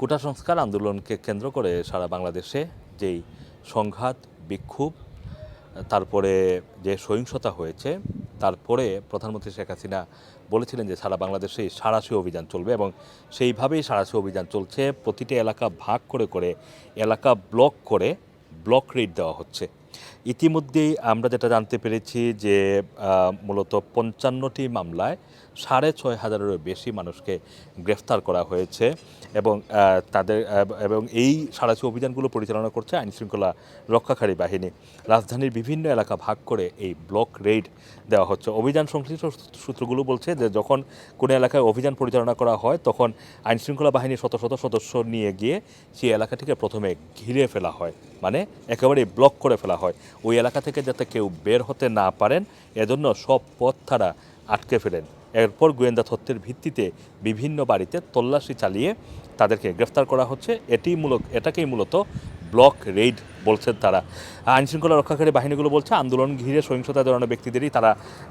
কোটা সংস্কার আন্দোলনকে কেন্দ্র করে সারা বাংলাদেশে যেই সংঘাত, বিক্ষোভ, তারপরে যে সহিংসতা হয়েছে, তারপরে প্রধানমন্ত্রী শেখ হাসিনা বলেছিলেন যে সারা বাংলাদেশে সাড়াশি অভিযান চলবে এবং সেইভাবেই সাড়াশি অভিযান চলছে। প্রতিটি এলাকা ভাগ করে করে, এলাকা ব্লক করে ব্লক রেড দেওয়া হচ্ছে। ইতিমধ্যেই আমরা যেটা জানতে পেরেছি যে মূলত পঞ্চান্নটি মামলায় সাড়ে ছয় হাজারেরও বেশি মানুষকে গ্রেফতার করা হয়েছে এবং তাদের এবং এই সাড়াশি অভিযানগুলো পরিচালনা করছে আইনশৃঙ্খলা রক্ষাকারী বাহিনী। রাজধানীর বিভিন্ন এলাকা ভাগ করে এই ব্লক রেড দেওয়া হচ্ছে। অভিযান সংশ্লিষ্ট সূত্রগুলো বলছে যে, যখন কোনো এলাকায় অভিযান পরিচালনা করা হয়, তখন আইনশৃঙ্খলা বাহিনীর শত শত সদস্য নিয়ে গিয়ে সেই এলাকাটিকে প্রথমে ঘিরে ফেলা হয়। মানে একেবারে ব্লক করে ফেলা হয়। ওই এলাকা থেকে যাতে কেউ বের হতে না পারেন, এজন্য সব পথ তারা আটকে ফেলেন। এরপর গোয়েন্দা তথ্যের ভিত্তিতে বিভিন্ন বাড়িতে তল্লাশি চালিয়ে তাদেরকে গ্রেফতার করা হচ্ছে। এটি মূলত এটাকেই মূলত ব্লক রেইড বলছেন তারা। আইনশৃঙ্খলা রক্ষাকারী বাহিনীগুলো বলছে, আন্দোলন ঘিরে সহিংসতা জড়ানো ব্যক্তিদেরই তারা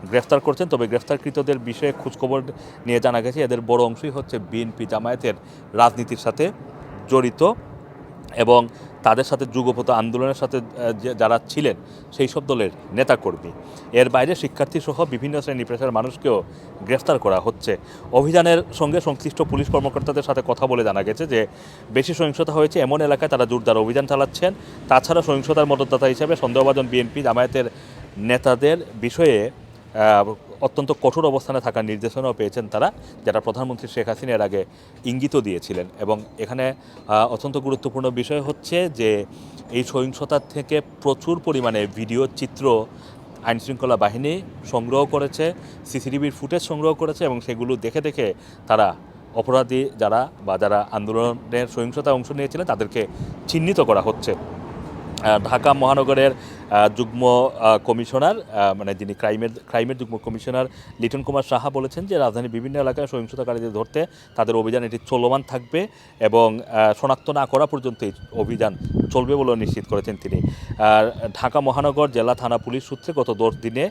গ্রেফতার করছেন। তবে গ্রেফতারকৃতদের বিষয়ে খোঁজখবর নিয়ে জানা গেছে, এদের বড় অংশই হচ্ছে বিএনপি জামায়াতের রাজনীতির সাথে জড়িত। এবং তাদের সাথে যুগপত আন্দোলনের সাথে যারা ছিলেন, সেই সব দলের নেতাকর্মী। এর বাইরে শিক্ষার্থী সহ বিভিন্ন শ্রেণি পেশার মানুষকেও গ্রেফতার করা হচ্ছে। অভিযানের সঙ্গে সংশ্লিষ্ট পুলিশ কর্মকর্তাদের সাথে কথা বলে জানা গেছে যে, বেশি সহিংসতা হয়েছে এমন এলাকায় তারা জোরদার অভিযান চালাচ্ছেন। তাছাড়া সহিংসতার মদতদাতা হিসেবে সন্দেহভাজন বিএনপি জামায়াতের নেতাদের বিষয়ে অত্যন্ত কঠোর অবস্থানে থাকার নির্দেশনাও পেয়েছেন তারা যারা প্রধানমন্ত্রী শেখ হাসিনা এর আগে ইঙ্গিতও দিয়েছিলেন। এবং এখানে অত্যন্ত গুরুত্বপূর্ণ বিষয় হচ্ছে যে এই সহিংসতার থেকে প্রচুর পরিমাণে ভিডিও, চিত্র, আইনশৃঙ্খলা বাহিনী সংগ্রহ করেছে, সিসিটিভির ফুটেজ সংগ্রহ করেছে এবং সেগুলো দেখে দেখে তারা অপরাধী যারা বা যারা আন্দোলনের সহিংসতায় অংশ নিয়েছিলেন তাদেরকে চিহ্নিত করা হচ্ছে। ঢাকা মহানগরের যুগ্ম কমিশনার মানে যিনি ক্রাইমের ক্রাইমের যুগ্ম কমিশনার লিটন কুমার সাহা বলেছেন যে রাজধানীর বিভিন্ন এলাকায় সহিংসতাকারীদের ধরতে তাদের অভিযান এটি চলমান থাকবে এবং শনাক্ত না করা পর্যন্ত এই অভিযান চলবে বলেও নিশ্চিত করেছেন তিনি। আর ঢাকা মহানগর জেলা থানা পুলিশ সূত্রে গত দশ দিনে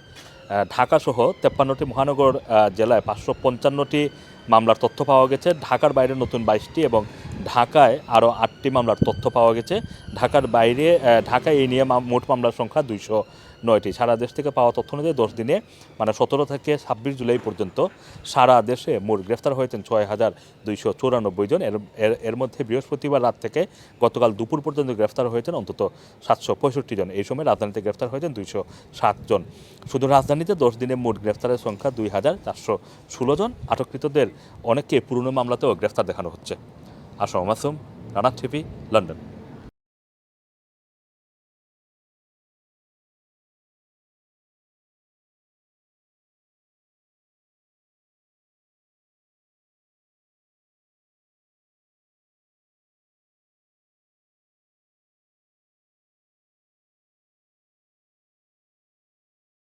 ঢাকাসহ তেপ্পান্নটি মহানগর জেলায় পাঁচশো পঞ্চান্নটি মামলার তথ্য পাওয়া গেছে। ঢাকার বাইরে নতুন বাইশটি এবং ঢাকায় আরও আটটি মামলার তথ্য পাওয়া গেছে। ঢাকার বাইরে ঢাকায় এই নিয়ে মোট মামলার সংখ্যা দুইশো নয়টি। সারা দেশ থেকে পাওয়া তথ্য অনুযায়ী দশ দিনে মানে সতেরো থেকে ছাব্বিশ জুলাই পর্যন্ত সারা দেশে মোট গ্রেফতার হয়েছেন ছয় হাজার দুইশো চৌরানব্বই জন। এর, এর- এর মধ্যে বৃহস্পতিবার রাত থেকে গতকাল দুপুর পর্যন্ত গ্রেফতার হয়েছেন অন্তত সাতশো পঁয়ষট্টি জন। এই সময় রাজধানীতে গ্রেফতার হয়েছেন দুইশো সাত জন। শুধু রাজধানীতে দশ দিনে মোট গ্রেফতারের সংখ্যা দুই হাজার চারশো ষোলো জন। আটককৃতদের অনেককে পুরনো মামলাতেও গ্রেফতার দেখানো হচ্ছে। Assam Masum Rana TV London.